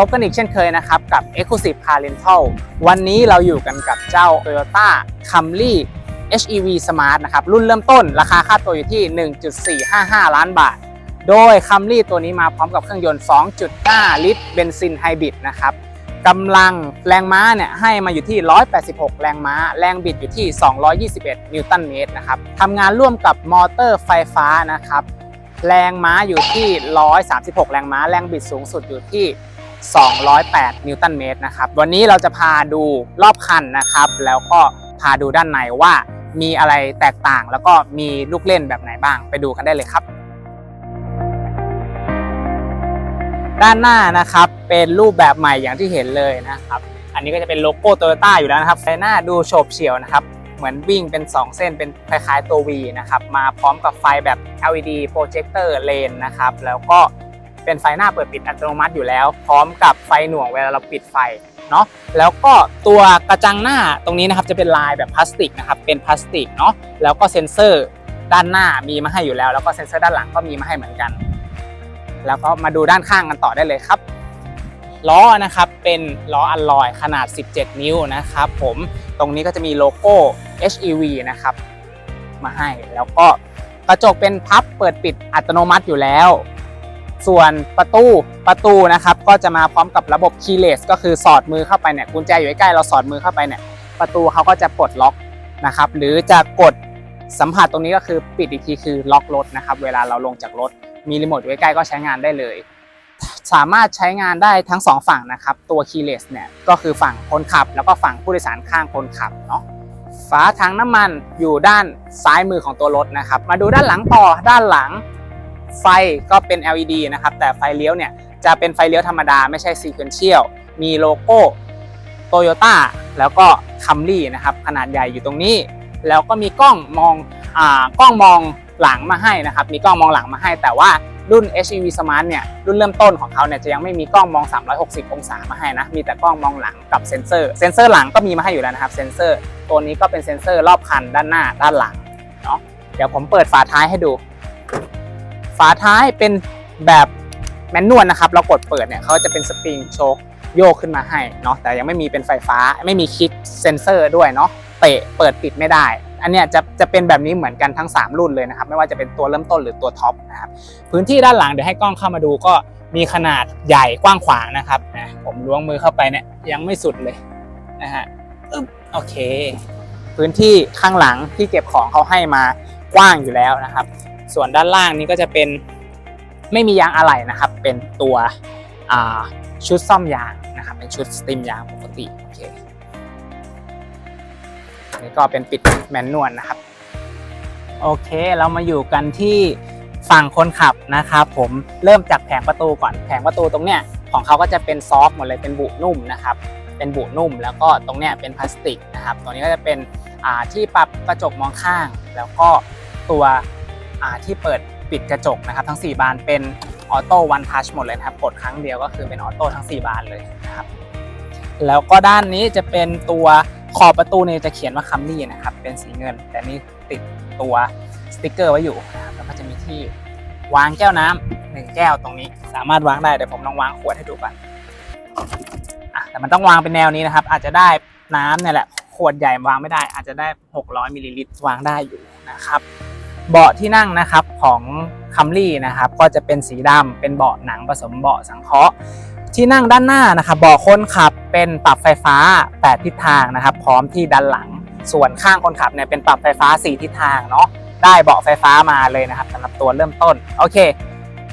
พบกันอีกเช่นเคยนะครับ กับ Exclusive Car Rental วันนี้เราอยู่กันกับเจ้า Toyota Camry HEV Smart นะครับ รุ่นเริ่มต้นราคาค่าตัวอยู่ที่ 1.455 ล้านบาท โดย Camry ตัวนี้มาพร้อมกับเครื่องยนต์2.5ลิตรเบนซินไฮบริดนะครับกำลังแรงม้าเนี่ยให้มาอยู่ที่ 186 แรงม้า แรงบิดอยู่ที่ 221 นิวตันเมตรนะครับทำงานร่วมกับมอเตอร์ไฟฟ้านะครับ แรงม้าอยู่ที่ 136 แรงม้า แรงบิดสูงสุดอยู่ที่ 208 นิวตันเมตรนะครับ วันนี้เราจะพาดูรอบคันนะครับ แล้วก็พาดูด้านในว่ามีอะไรแตกต่างแล้วก็มีลูกเล่นแบบไหนบ้าง ไปดูกันได้เลยครับ ด้านหน้านะครับเป็นรูปแบบใหม่อย่างที่เห็นเลยนะครับ อันนี้ก็จะเป็นโลโก้โตโยต้าอยู่แล้วนะครับไฟหน้าดูโฉบเฉี่ยวนะครับ เหมือนวิ่งเป็น 2 เส้นเป็นคล้ายๆตัว V นะครับ มาพร้อมกับไฟแบบ LED projector lane นะครับ แล้วก็ เป็นไฟหน้าเปิดปิดอัตโนมัติอยู่แล้ว พร้อมกับไฟหน่วงเวลาเราปิดไฟเนาะแล้วก็ตัวกระจังหน้าตรงนี้นะครับจะเป็นลายแบบพลาสติกนะครับเป็นพลาสติกเนาะแล้วก็เซ็นเซอร์ด้านหน้ามีมาให้อยู่แล้ว แล้วก็เซ็นเซอร์ด้านหลังก็มีมาให้เหมือนกัน แล้วก็มาดูด้านข้างกันต่อได้เลยครับล้อนะครับเป็นล้ออัลลอยขนาด 17 นิ้วนะครับผมตรงนี้ก็จะมีโลโก้ HEV นะครับมาให้แล้วก็กระจกเป็นพับเปิดปิดอัตโนมัติอยู่แล้ว ส่วนประตูประตูนะครับก็จะมาพร้อมกับระบบ keyless ก็คือสอดมือเข้าไปเนี่ยกุญแจอยู่ใกล้เราสอดมือเข้าไปเนี่ยประตูเขาก็จะปลดล็อกนะครับหรือจะกดสัมผัสตรงนี้ก็คือปิดอีกทีคือล็อกรถนะครับเวลาเราลงจากรถมีรีโมทอยู่ใกล้ก็ใช้งานได้เลย สามารถใช้งานได้ทั้งสองฝั่งนะครับตัว keyless เนี่ยก็คือฝั่งคนขับ แล้วก็ฝั่งผู้โดยสารข้างคนขับเนาะฝาถังน้ำมันอยู่ด้านซ้ายมือของตัวรถนะครับ มาดูด้านหลังต่อด้านหลัง ไฟก็เป็น LED นะครับ แต่ไฟเลี้ยวเนี่ยจะเป็นไฟเลี้ยวธรรมดาไม่ใช่ sequential มีโลโก้ Toyota แล้วก็ Camry นะครับ ขนาดใหญ่อยู่ตรงนี้ แล้วก็มีกล้องมองอ่ากล้องมองหลังมาให้นะครับ มีกล้องมองหลังมาให้ แต่ว่ารุ่น HEV Smart เนี่ยรุ่นเริ่มต้นของเขาเนี่ยจะยังไม่มีกล้องมอง 360 องศามาให้นะ มีแต่กล้องมองหลังกับเซ็นเซอร์เซ็นเซอร์หลังก็มีมาให้อยู่แล้วนะครับเซ็นเซอร์ตัวนี้ก็เป็นเซ็นเซอร์รอบคันด้านหน้าด้านหลังเนาะเดี๋ยวผมเปิดฝาท้ายให้ดู ฝาท้ายเป็นแบบแมนนวลนะครับ เรากดเปิดเนี่ยเขาจะเป็นสปริงโชคโยกขึ้นมาให้เนาะแต่ยังไม่มีเป็นไฟฟ้าไม่มีคลิกเซนเซอร์ด้วยเนาะเตะเปิดปิดไม่ได้ อันเนี้ยจะจะเป็นแบบนี้เหมือนกันทั้ง 3 รุ่นเลยนะครับ ไม่ว่าจะเป็นตัวเริ่มต้นหรือตัวท็อปนะครับพื้นที่ด้านหลังเดี๋ยวให้กล้องเข้ามาดูก็มีขนาดใหญ่กว้างขวางนะครับนะผมล้วงมือเข้าไปเนี่ยยังไม่สุดเลยนะฮะอึ๊บโอเค พื้นที่ข้างหลังที่เก็บของเขาให้มากว้างอยู่แล้วนะครับ ส่วนด้านล่างนี้ก็จะเป็นไม่มียางอะไหล่นะครับ เป็นตัวชุดซ่อมยางนะครับ เป็นชุดสตรีมยางปกติโอเคนี่ก็เป็นปิดแมนนวลนะครับ โอเคเรามาอยู่กันที่ฝั่งคนขับนะครับ ผมเริ่มจากแผงประตูก่อนแผงประตูตรงเนี้ยของเขาก็จะเป็นซอฟต์หมดเลยเป็นบุนุ่มนะครับ เป็นบุนุ่มแล้วก็ตรงเนี้ยเป็นพลาสติกนะครับ ตรงนี้ก็จะเป็นที่ปรับกระจกมองข้าง แล้วก็ตัว ที่เปิดปิดกระจกนะครับ ทั้ง 4 บานเป็นออโต้วันทัชหมดเลยนะครับกดครั้งเดียวก็คือเป็นออโต้ทั้ง 4 บานเลยนะครับแล้วก็ด้านนี้จะเป็นตัวขอบประตูเนี่ยจะเขียนว่าคัมรี่นะครับเป็นสีเงิน แต่นี่ติดตัวสติกเกอร์ไว้อยู่นะครับแล้วก็จะมีที่วางแก้วน้ำหนึ่งแก้วตรงนี้ สามารถวางได้เดี๋ยวผมลองวางขวดให้ดูก่อนอะแต่มันต้องวางเป็นแนวนี้นะครับ อาจจะได้น้ำเนี่ยแหละขวดใหญ่วางไม่ได้ อาจจะได้ 600มิลลิลิตรวางได้อยู่นะครับ เบาะที่นั่งนะครับของคัมรี่นะครับก็จะเป็นสีดำเป็นเบาะหนังผสมเบาะสังเคราะห์ ที่นั่งด้านหน้านะครับเบาะคนขับเป็นปรับไฟฟ้า 8 ทิศทางนะครับ พร้อมที่ด้านหลัง ส่วนข้างคนขับเนี่ยเป็นปรับไฟฟ้า 4 ทิศทางเนาะได้เบาะไฟฟ้ามาเลยนะครับสำหรับตัวเริ่มต้นโอเค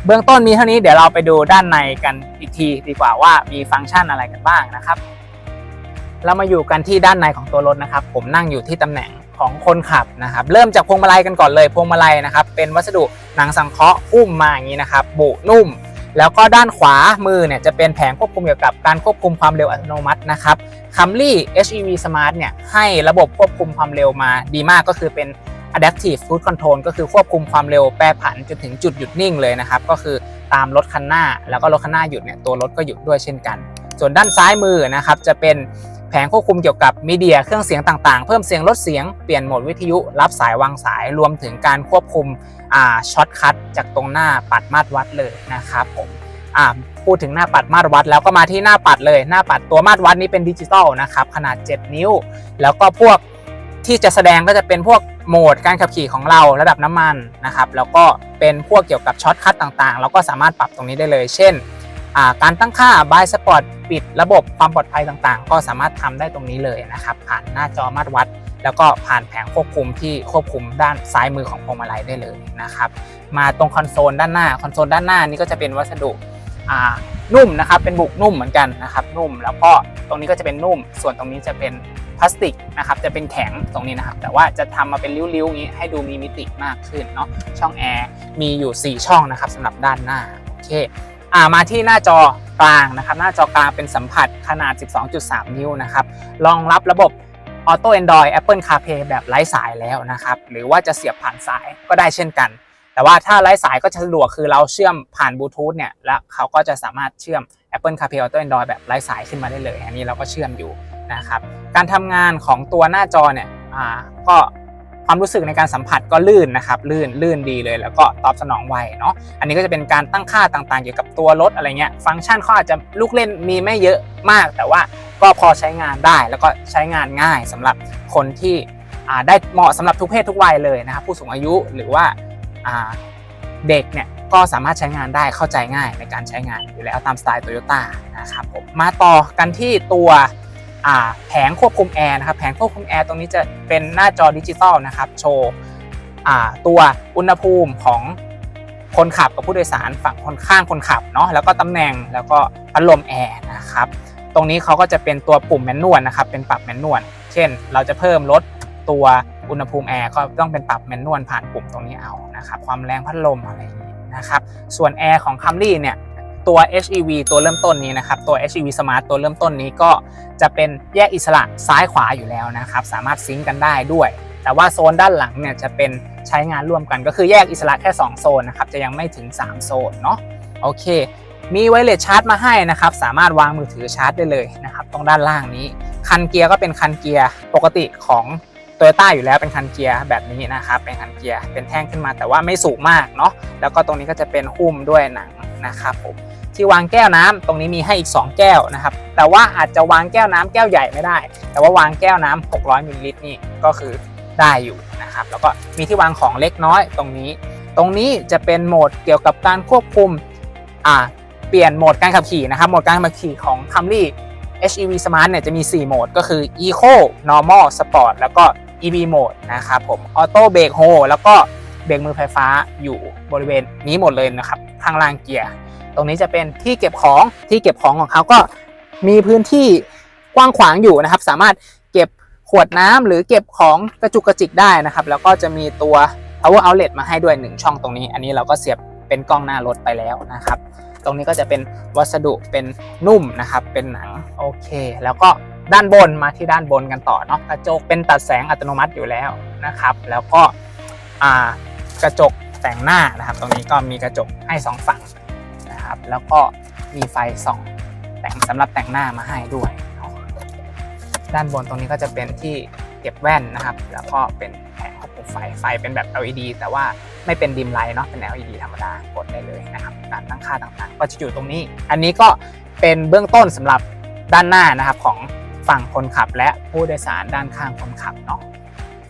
เบื้องต้นมีเท่านี้เดี๋ยวเราไปดูด้านในกันอีกทีดีกว่าว่ามีฟังก์ชันอะไรกันบ้างนะครับ เรามาอยู่กันที่ด้านในของตัวรถนะครับ ผมนั่งอยู่ที่ตำแหน่ง ของคนขับนะครับเริ่มจากพวงมาลัยกันก่อนเลยพวงมาลัยนะครับเป็นวัสดุหนังสังเคราะห์หุ้มมาอย่างนี้นะครับบุนุ่ม แล้วก็ด้านขวามือเนี่ยจะเป็นแผงควบคุมเกี่ยวกับการควบคุมความเร็วอัตโนมัตินะครับ Camry HEV Smart เนี่ยให้ระบบควบคุมความเร็วมาดีมากก็คือเป็น Adaptive Cruise Control ก็คือควบคุมความเร็วแปรผันจนถึงจุดหยุดนิ่งเลยนะครับก็คือตามรถคันหน้า แล้วก็รถคันหน้าหยุดเนี่ยตัวรถก็หยุดด้วยเช่นกัน ส่วนด้านซ้ายมือนะครับจะเป็น ผงควบคุมเกี่ยวกับมีเดียเครื่องเสียงต่างๆ เพิ่มเสียงลดเสียงเปลี่ยนโหมดวิทยุรับสายวางสายรวมถึงการควบคุมอ่าช็อตคัทจากตรงหน้าปัดมาตรวัดเลยนะครับผมอ่าพูดถึงหน้าปัดมาตรวัดแล้วก็มาที่หน้าปัดเลยหน้าปัดตัวมาตรวัดนี้เป็นดิจิตอลนะครับขนาด 7 นิ้ว แล้วก็พวกที่จะแสดงก็จะเป็นพวกโหมดการขับขี่ของเราระดับน้ำมันนะครับแล้วก็เป็นพวกเกี่ยวกับช็อตคัทต่างๆ เราก็สามารถปรับตรงนี้ได้เลย เช่น การตั้งค่าบายสปอร์ตปิดระบบความปลอดภัยต่างๆ ก็สามารถทำได้ตรงนี้เลยนะครับ ผ่านหน้าจอมาตรวัด แล้วก็ผ่านแผงควบคุมที่ควบคุมด้านซ้ายมือของพวงมาลัยได้เลยนะครับ มาตรงคอนโซลด้านหน้าคอนโซลด้านหน้านี่ก็จะเป็นวัสดุนุ่มนะครับ เป็นบุกนุ่มเหมือนกันนะครับนุ่ม แล้วก็ตรงนี้ก็จะเป็นนุ่ม ส่วนตรงนี้จะเป็นพลาสติกนะครับจะเป็นแข็งตรงนี้นะครับ แต่ว่าจะทำมาเป็นริ้วๆอย่างนี้ให้ดูมีมิติมากขึ้นเนาะช่องแอร์มีอยู่ 4 ช่องนะครับสำหรับด้านหน้าโอเค อ่ามาที่หน้าจอกลางนะครับ หน้าจอกลางเป็นสัมผัสขนาด 12.3 นิ้วนะครับรองรับระบบ Auto Android Apple CarPlay แบบไร้สายแล้วนะครับ หรือว่าจะเสียบผ่านสายก็ได้เช่นกัน แต่ว่าถ้าไร้สายก็จะสะดวกคือเราเชื่อมผ่านบลูทูธเนี่ยแล้วเขาก็จะสามารถเชื่อม Apple CarPlay Auto Android แบบไร้สายขึ้นมาได้เลย อันนี้เราก็เชื่อมอยู่นะครับ การทำงานของตัวหน้าจอเนี่ยอ่าก็ ความรู้สึกในการสัมผัสก็ลื่นนะครับ ลื่นลื่นดีเลย แล้วก็ตอบสนองไวเนาะอันนี้ก็จะเป็นการตั้งค่าต่างๆ เกี่ยวกับตัวรถอะไรเงี้ยฟังก์ชันเขาอาจจะลูกเล่นมีไม่เยอะมาก แต่ว่าก็พอใช้งานได้แล้วก็ใช้งานง่ายสำหรับคนที่อ่าได้เหมาะสำหรับทุกเพศทุกวัยเลยนะครับผู้สูงอายุหรือว่าอ่าเด็กเนี่ยก็สามารถใช้งานได้เข้าใจง่ายในการใช้งานอยู่แล้วตามสไตล์โตโยต้านะครับผมมาต่อกันที่ตัว แผงควบคุมแอร์นะครับแผงควบคุมแอร์ตรงนี้จะเป็นหน้าจอดิจิตอลนะครับโชว์ตัวอุณหภูมิของคนขับกับผู้โดยสารฝั่งคนข้างคนขับเนาะแล้วก็ตำแหน่งแล้วก็พัดลมแอร์นะครับตรงนี้เขาก็จะเป็นตัวปุ่มแมนนวลนะครับเป็นปรับแมนนวลเช่น เราจะเพิ่มลดตัวอุณหภูมิแอร์ก็ต้องเป็นปรับแมนนวลผ่านปุ่มตรงนี้เอานะครับความแรงพัดลมอะไรอย่างนี้นะครับส่วนแอร์ของ Camry เนี่ย ตัว HEV ตัวเริ่มต้นนี้นะครับ ตัว HEV Smart ตัวเริ่มต้นนี้ก็จะเป็นแยกอิสระซ้ายขวาอยู่แล้วนะครับ สามารถซิงก์กันได้ด้วย แต่ว่าโซนด้านหลังเนี่ยจะเป็นใช้งานร่วมกันก็คือแยกอิสระแค่ 2 โซนนะครับ จะยังไม่ถึง 3 โซนเนาะโอเค มีไวเลสชาร์จมาให้นะครับ สามารถวางมือถือชาร์จได้เลยนะครับ ตรงด้านล่างนี้ คันเกียร์ก็เป็นคันเกียร์ปกติของโตโยต้าอยู่แล้วเป็นคันเกียร์แบบนี้นะครับ เป็นคันเกียร์เป็นแท่งขึ้นมาแต่ว่าไม่สูงมากเนาะแล้วก็ตรงนี้ก็จะเป็นหุ้มด้วยหนังนะครับผม ที่วางแก้วน้ำตรงนี้มีให้อีก 2 แก้วนะครับ แต่ว่าอาจจะวางแก้วน้ำแก้วใหญ่ไม่ได้ แต่ว่าวางแก้วน้ำ600มิลลิลิตรนี่ก็คือได้อยู่นะครับ แล้วก็มีที่วางของเล็กน้อยตรงนี้ ตรงนี้จะเป็นโหมดเกี่ยวกับการควบคุมอ่าเปลี่ยนโหมดการขับขี่นะครับ โหมดการขับขี่ของ Camry HEV Smart เนี่ยจะมี 4 โหมดก็คือ Eco Normal Sport แล้วก็ EV Mode นะครับผม Auto Brake Hold แล้วก็เบรกมือไฟฟ้าอยู่บริเวณนี้หมดเลยนะครับ ข้างล่างเกียร์ ตรงนี้จะเป็นที่เก็บของที่เก็บของของเขาก็มีพื้นที่กว้างขวางอยู่นะครับ สามารถเก็บขวดน้ำหรือเก็บของกระจุกกระจิกได้นะครับ แล้วก็จะมีตัว power outlet มาให้ด้วย 1 ช่องตรงนี้ อันนี้เราก็เสียบเป็นกล้องหน้ารถไปแล้วนะครับ ตรงนี้ก็จะเป็นวัสดุเป็นนุ่มนะครับ เป็นหนังโอเค แล้วก็ด้านบนมาที่ด้านบนกันต่อเนาะกระจกเป็นตัดแสงอัตโนมัติอยู่แล้วนะครับ แล้วก็กระจกแต่งหน้านะครับ ตรงนี้ก็มีกระจกให้สองฝั่ง นะครับ แล้วก็มีไฟส่องแต่งสำหรับแต่งหน้ามาให้ด้วย ด้านบนตรงนี้ก็จะเป็นที่เก็บแว่นนะครับ แล้วก็เป็นแผงควบคุมไฟไฟเป็นแบบ LED แต่ว่าไม่เป็นดิมไลท์เนาะเป็น LED ธรรมดากดได้เลยนะครับการตั้งค่าต่างๆ ก็จะอยู่ตรงนี้ อันนี้ก็เป็นเบื้องต้นสำหรับด้านหน้านะครับของฝั่งคนขับและผู้โดยสารด้านข้างคนขับเนาะ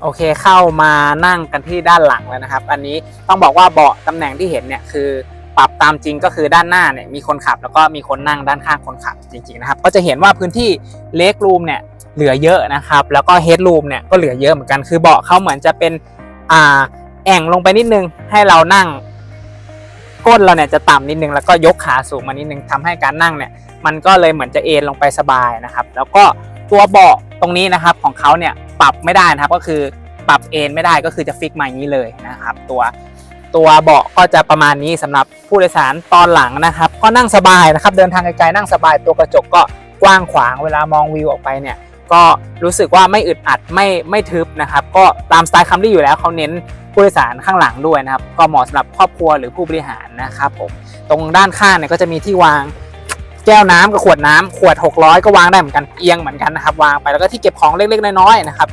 โอเคเข้ามานั่งกันที่ด้านหลังแล้วนะครับ อันนี้ต้องบอกว่าเบาะตำแหน่งที่เห็นเนี่ยคือ ปรับตามจริงก็คือด้านหน้าเนี่ยมีคนขับ แล้วก็มีคนนั่งด้านข้างคนขับจริงๆนะครับก็จะเห็นว่าพื้นที่เล็กรูมเนี่ยเหลือเยอะนะครับแล้วก็เฮดรูมเนี่ยก็เหลือเยอะเหมือนกันคือเบาะเขาเหมือนจะเป็นอ่าแอ่งลงไปนิดนึงให้เรานั่งก้นเราเนี่ยจะต่ำนิดนึงแล้วก็ยกขาสูงมานิดนึงทำให้การนั่งเนี่ยมันก็เลยเหมือนจะเอนลงไปสบายนะครับแล้วก็ตัวเบาะตรงนี้นะครับของเขาเนี่ยปรับไม่ได้นะครับก็คือปรับเอนไม่ได้ก็คือจะฟิกมาอย่างนี้เลยนะครับตัว ตัวเบาะก็จะประมาณนี้สำหรับผู้โดยสารตอนหลังนะครับ ก็นั่งสบายนะครับ เดินทางไกลๆนั่งสบายตัวกระจกก็กว้างขวางเวลามองวิวออกไปเนี่ยก็รู้สึกว่าไม่อึดอัดไม่ไม่ทึบนะครับ ก็ตามสไตล์คัมรี่อยู่แล้วเขาเน้นผู้โดยสารข้างหลังด้วยนะครับ ก็เหมาะสำหรับครอบครัวหรือผู้บริหารนะครับผมตรงด้านข้างเนี่ยก็จะมีที่วางแก้วน้ำกับขวดน้ำขวด 600 ก็วางได้เหมือนกันเอียงเหมือนกันนะครับ วางไปแล้วก็ที่เก็บของเล็กๆน้อยๆนะครับ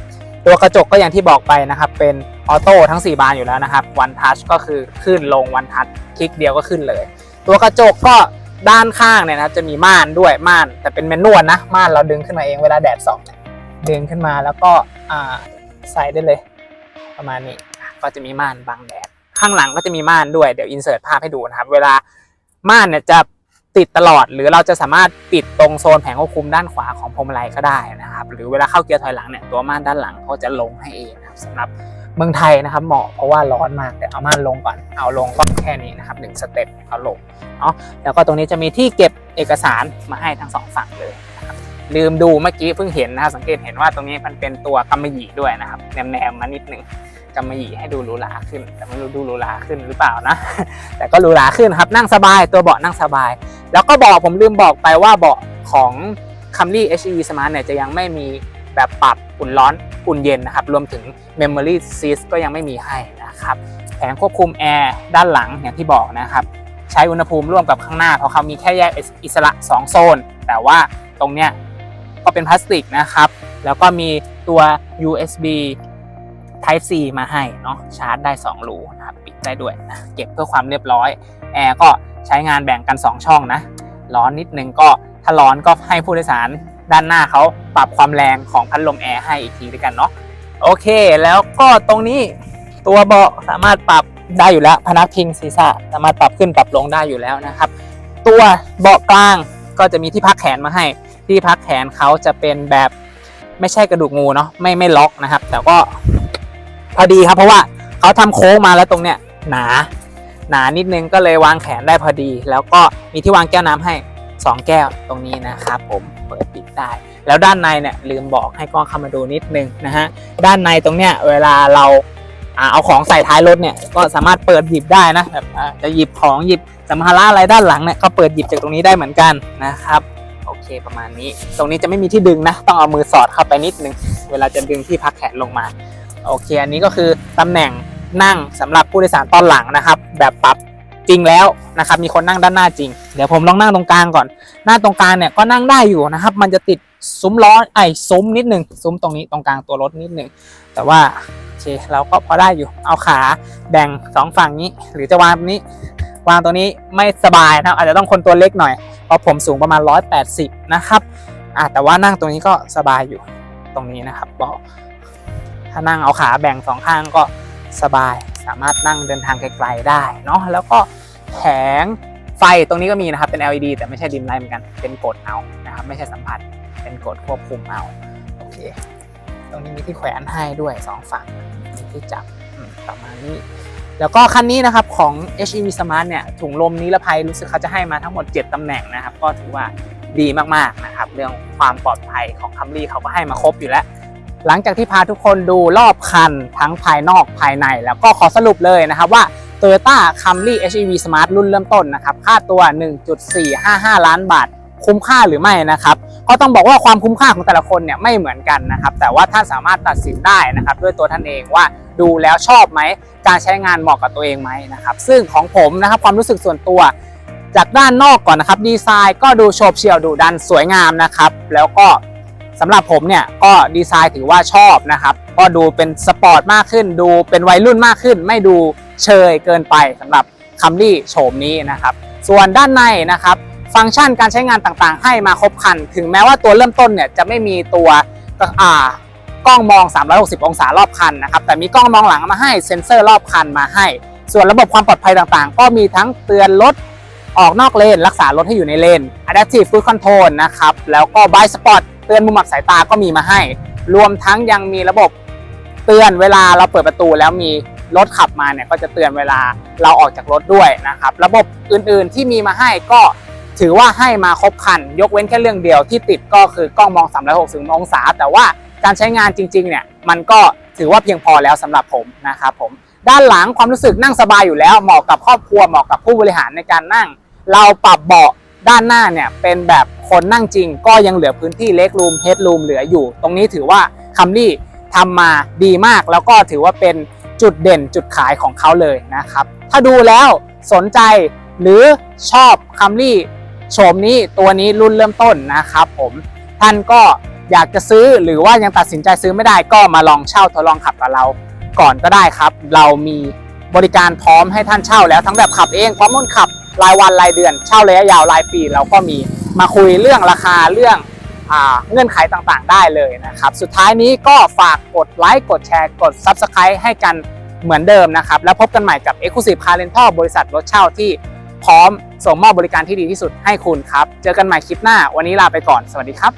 ตัวกระจกก็อย่างที่บอกไปนะครับ เป็นออโต้ทั้ง 4 บานอยู่แล้วนะครับวันทัชก็คือขึ้นลงวันทัชคลิกเดียวก็ขึ้นเลย ตัวกระจกก็ด้านข้างเนี่ยนะครับจะมีม่านด้วยม่าน แต่เป็นแมนนวลนะม่านเราดึงขึ้นมาเองเวลาแดดส่องเดึงขึ้นมาแล้วก็ใส่ได้เลย ประมาณนี้ก็จะมีม่านบังแดดข้างหลังก็จะมีม่านด้วยเดี๋ยวอินเสิร์ตภาพให้ดูนะครับ เวลาม่านเนี่ยจะ ติดตลอด หรือเราจะสามารถปิดตรงโซนแผงควบคุมด้านขวาของพวงมาลัยก็ได้นะครับ หรือเวลาเข้าเกียร์ถอยหลังเนี่ยตัวม่านด้านหลังเขาจะลงให้เองนะครับสำหรับเมืองไทยนะครับเหมาะเพราะว่าร้อนมากแต่เอาม่านลงก่อนเอาลงก็แค่นี้นะครับหนึ่งสเต็ปเอาลงเนาะแล้วก็ตรงนี้จะมีที่เก็บเอกสารมาให้ทั้งสองฝั่งเลยนะครับลืมดูเมื่อกี้เพิ่งเห็นนะครับสังเกตเห็นว่าตรงนี้มันเป็นตัวกำมะหยี่ด้วยนะครับแนมๆมานิดหนึ่งกำมะหยี่ให้ดูหรูหราขึ้น แต่ไม่รู้ดูหรูหราขึ้นหรือเปล่านะ แต่ก็หรูหราขึ้นครับนั่งสบายตัวเบาะนั่งสบาย แล้วก็บอกผมลืมบอกไปว่าเบาะของ Camry HEV Smart เนี่ยจะยังไม่มีแบบปรับอุ่นร้อนอุ่นเย็นนะครับ รวมถึง Memory Seat ก็ยังไม่มีให้นะครับแผงควบคุมแอร์ด้านหลังอย่างที่บอกนะครับใช้อุณหภูมิร่วมกับข้างหน้า เพราะเขามีแค่แยกอิสระ 2 โซน แต่ว่าตรงเนี้ยก็เป็นพลาสติกนะครับ แล้วก็มีตัว USB Type C มาให้เนาะชาร์จได้ 2 รูนะครับ ปิดได้ด้วยนะเก็บเพื่อความเรียบร้อย แอร์ก็ ใช้งานแบ่งกัน 2 ช่องนะ ร้อนนิดนึงก็ถ้าร้อนก็ให้ผู้โดยสารด้านหน้าเขาปรับความแรงของพัดลมแอร์ให้อีกทีด้วยกันเนาะโอเค แล้วก็ตรงนี้ตัวเบาะสามารถปรับได้อยู่แล้ว พนักพิงศีรษะสามารถปรับขึ้นปรับลงได้อยู่แล้วนะครับ ตัวเบาะกลางก็จะมีที่พักแขนมาให้ ที่พักแขนเขาจะเป็นแบบไม่ใช่กระดูกงูเนาะไม่ไม่ล็อกนะครับ แต่ก็พอดีครับเพราะว่าเขาทำโค้งมาแล้วตรงเนี้ยหนา หนานิดนึงก็เลยวางแขนได้พอดี แล้วก็มีที่วางแก้วน้ำให้ 2 แก้วตรงนี้นะครับผมเปิดปิดได้ แล้วด้านในเนี่ยลืมบอกให้กล้องเข้ามาดูนิดนึงนะฮะด้านในตรงเนี้ยเวลาเราเอาของใส่ท้ายรถเนี่ยก็สามารถเปิดหยิบได้นะแบบจะหยิบของหยิบสัมภาระอะไรด้านหลังเนี่ยก็เปิดหยิบจากตรงนี้ได้เหมือนกันนะครับโอเคประมาณนี้ ตรงนี้จะไม่มีที่ดึงนะ ต้องเอามือสอดเข้าไปนิดนึง เวลาจะดึงที่พักแขนลงมา โอเค อันนี้ก็คือตำแหน่ง นั่งสำหรับผู้โดยสารตอนหลังนะครับ แบบปรับจริงแล้วนะครับ มีคนนั่งด้านหน้าจริง เดี๋ยวผมลองนั่งตรงกลางก่อน หน้าตรงกลางเนี่ยก็นั่งได้อยู่นะครับ มันจะติดซุ้มล้อไอ้ซุ้มนิดหนึ่งซุ้มตรงนี้ตรงกลางตัวรถนิดหนึ่งแต่ว่าโอเคเราก็พอได้อยู่ เอาขาแบ่งสองฝั่งนี้ หรือจะวางนี้ วางตัวนี้ไม่สบายนะครับอาจจะต้องคนตัวเล็กหน่อยเพราะผมสูงประมาณ 180 นะครับอะแต่ว่านั่งตรงนี้ก็สบายอยู่ตรงนี้นะครับเบาะถ้านั่งเอาขาแบ่งสองข้างก็ สบายสามารถนั่งเดินทางไกลๆได้เนาะแล้วก็แผงไฟตรงนี้ก็มีนะครับเป็น LED แต่ไม่ใช่ดิมไลท์เหมือนกันเป็นกดเอานะครับไม่ใช่สัมผัสเป็นกดควบคุมเอาโอเคตรงนี้มีที่แขวนให้ด้วยสองฝั่งมีที่จับประมาณนี้ แล้วก็คันนี้นะครับของ HEV Smart เนี่ยถุงลมนิรภัยรู้สึกเขาจะให้มาทั้งหมด 7ตำแหน่งนะครับ ก็ถือว่าดีมากๆนะครับ เรื่องความปลอดภัยของ Camry เขาก็ให้มาครบอยู่แล้ว หลังจากที่พาทุกคนดูรอบคันทั้งภายนอกภายใน แล้วก็ขอสรุปเลยนะครับว่า Toyota Camry HEV Smart รุ่นเริ่มต้นนะครับค่าตัว 1.455 ล้านบาท คุ้มค่าหรือไม่นะครับก็ต้องบอกว่าความคุ้มค่าของแต่ละคนเนี่ยไม่เหมือนกันนะครับแต่ว่าท่านสามารถตัดสินได้นะครับด้วยตัวท่านเองว่าดูแล้วชอบไหมการใช้งานเหมาะกับตัวเองไหมนะครับซึ่งของผมนะครับความรู้สึกส่วนตัวจากด้านนอกก่อนนะครับดีไซน์ก็ดูโฉบเฉี่ยวดูดันสวยงามนะครับแล้วก็ สำหรับผมเนี่ยก็ดีไซน์ถือว่าชอบนะครับ ก็ดูเป็นสปอร์ตมากขึ้น ดูเป็นวัยรุ่นมากขึ้น ไม่ดูเชยเกินไปสำหรับคัมรี่โฉมนี้นะครับ ส่วนด้านในนะครับ ฟังก์ชันการใช้งานต่างๆ ให้มาครบคัน ถึงแม้ว่าตัวเริ่มต้นเนี่ยจะไม่มีตัวอ่ากล้องมอง 360 องศารอบคันนะครับ แต่มีกล้องมองหลังมาให้เซ็นเซอร์รอบคันมาให้ ส่วนระบบความปลอดภัยต่างๆ ก็มีทั้งเตือนรถออกนอกเลน รักษารถให้อยู่ในเลน Adaptive Cruise Control นะครับ แล้วก็ Blind Spot เตือนมุมอับสายตาก็มีมาให้ รวมทั้งยังมีระบบเตือนเวลาเราเปิดประตูแล้วมีรถขับมาเนี่ยก็จะเตือนเวลาเราออกจากรถด้วยนะครับ ระบบอื่นๆที่มีมาให้ก็ถือว่าให้มาครบคัน ยกเว้นแค่เรื่องเดียวที่ติดก็คือกล้องมอง 360 องศา แต่ว่าการใช้งานจริงๆเนี่ยมันก็ถือว่าเพียงพอแล้วสำหรับผมนะครับผมด้านหลังความรู้สึกนั่งสบายอยู่แล้วเหมาะกับครอบครัวเหมาะกับผู้บริหารในการนั่ง เราปรับเบาะ ด้านหน้าเนี่ยเป็นแบบคนนั่งจริง ก็ยังเหลือพื้นที่เล็กรูมเฮดรูมเหลืออยู่ ตรงนี้ถือว่าคัมรี่ทำมาดีมาก แล้วก็ถือว่าเป็นจุดเด่นจุดขายของเขาเลยนะครับ ถ้าดูแล้วสนใจหรือชอบคัมรี่โฉมนี้ตัวนี้รุ่นเริ่มต้นนะครับผมท่านก็อยากจะซื้อหรือว่ายังตัดสินใจซื้อไม่ได้ก็มาลองเช่าทดลองขับกับเราก่อนก็ได้ครับ เรามีบริการพร้อมให้ท่านเช่าแล้วทั้งแบบขับเองพร้อมคนขับ รายวันรายเดือน เช่าระยะยาวรายปีเราก็มีมาคุยเรื่องราคาเรื่องอเงื่อนไขต่างๆ ได้เลยนะครับ สุดท้ายนี้ก็ฝากกดไลค์กดแชร์กด Subscribe ให้กันเหมือนเดิมนะครับ แล้วพบกันใหม่กับ Exclusive Car Rental บริษัทรถเช่าที่พร้อมส่งมอบบริการที่ดีที่สุดให้คุณครับ เจอกันใหม่คลิปหน้า วันนี้ลาไปก่อน สวัสดีครับ